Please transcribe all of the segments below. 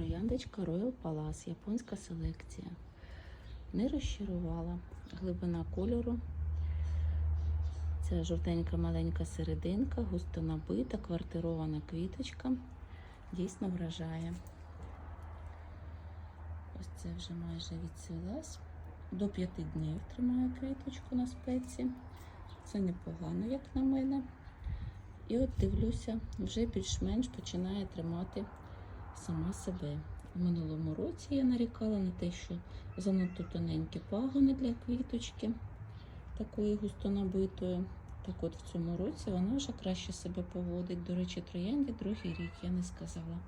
Трояндочка Royal Palace, японська селекція. Не розчарувала глибина кольору. Це жовтенька маленька серединка, густо набита, квартирована квіточка. Дійсно вражає. Ось це вже майже відцвілась. До п'яти днів тримаю квіточку на спеці. Це непогано, як на мене. І от дивлюся, вже більш-менш починає тримати сама себе. У минулому році я нарікала на те, що занадто тоненькі пагони для квіточки, такої густонабитої. Так от в цьому році вона вже краще себе поводить. До речі, троянді другий рік я не сказала.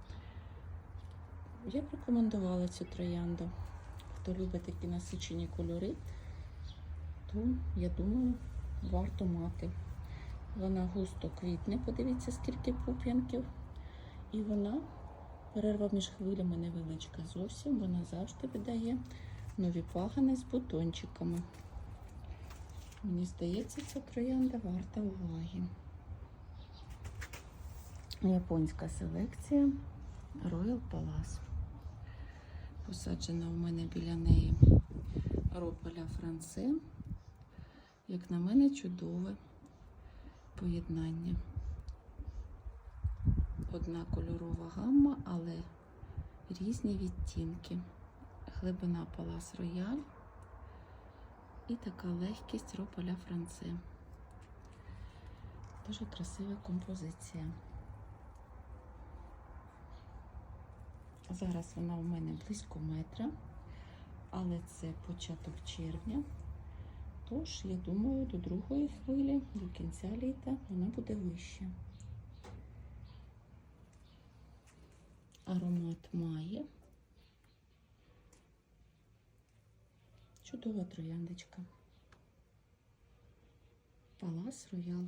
Я б рекомендувала цю троянду. Хто любить такі насичені кольори, то я думаю, варто мати. Вона густо квітне, подивіться, скільки пуп'янків. І вона, перерва між хвилями невеличка зовсім, вона завжди видає нові пагани з бутончиками. Мені здається, ця троянда варта уваги. Японська селекція Royal Palace. Посаджена у мене біля неї рополя Франце. Як на мене, чудове поєднання. Одна кольорова гамма, але різні відтінки. Глибина Палас Рояль і така легкість рополя Франце. Дуже красива композиція. Зараз вона у мене близько метра, але це початок червня. Тож, я думаю, до другої хвилі, до кінця літа, вона буде вища. Аромат має. Чудова трояндочка. Палас Роял.